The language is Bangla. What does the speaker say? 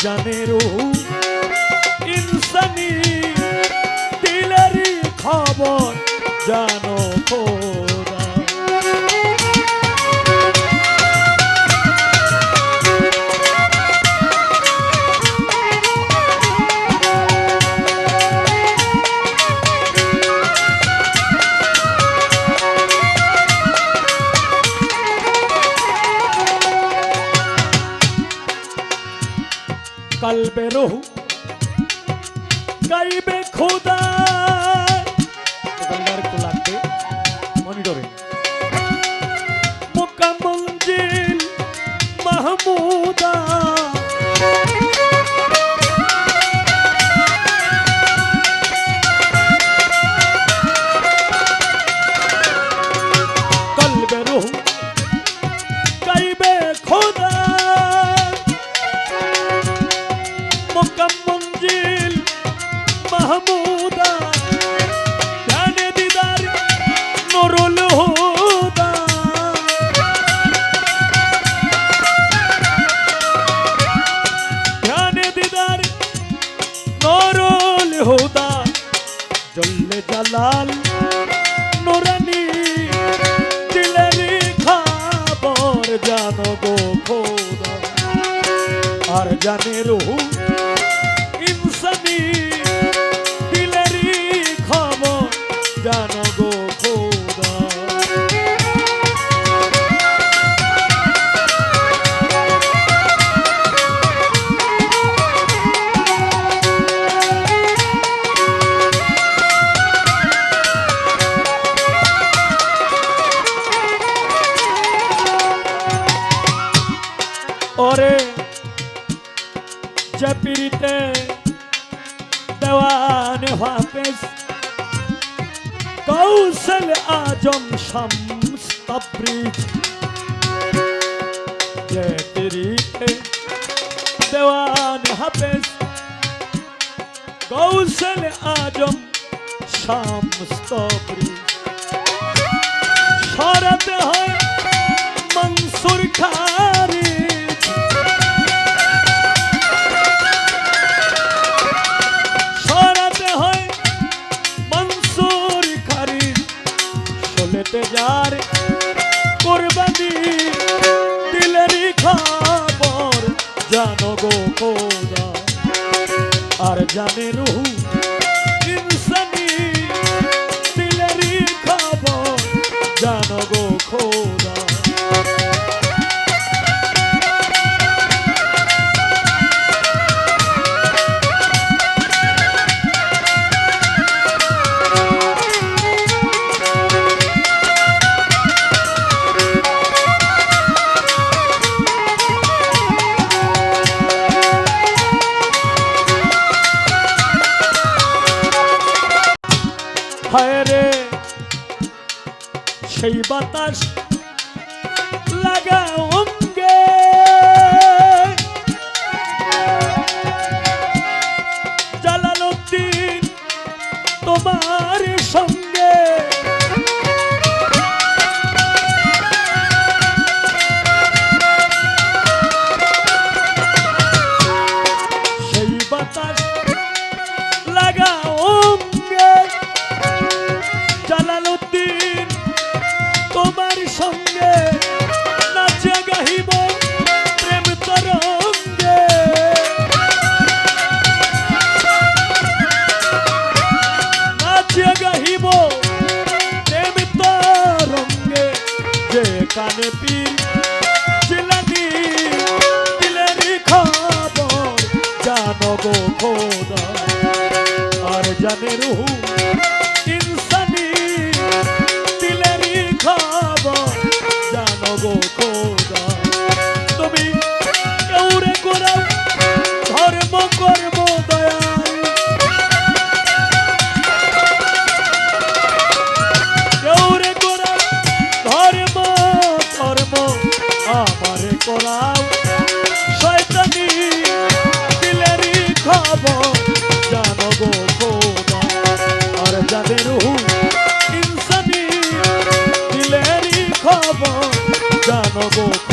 আর জানে রুহু ইনসানি দিলেরই খবর জানো। কলবে রহু গাইবে খোদা দোকানদার মাহমুদা ধ্যানে দিদার নুরুল হুদা। ধ্যানে দিদার নুরুল হুদা, জল্লে জালাল নুরানি, দিলেরি খবর জানো গো খোদা। আর জানে রুহু চাপিরিতে দেওয়ানে হাফেজ। কৌশল আজম শামস তবরিজ। চাপিরিতে দেওয়ানে হাফেজ। কৌশল আজম শামস তবরিজ। হয় মনসুর খারিজ চলেতে যার কোরবানি দিলেরই খবর জানো গো খোদা। আর জানে রুহু ইনসানি। দিলেরই খবর জানো গো cheio de কানে পীর জিলানি দিলেরি খবর, জানো গো খোদা। আর জানে রুহ, ইনসানি দিলেরি খবর, জানো গো খোদা। তুমি কেউরে করাও ধর্ম কর্ম no boca.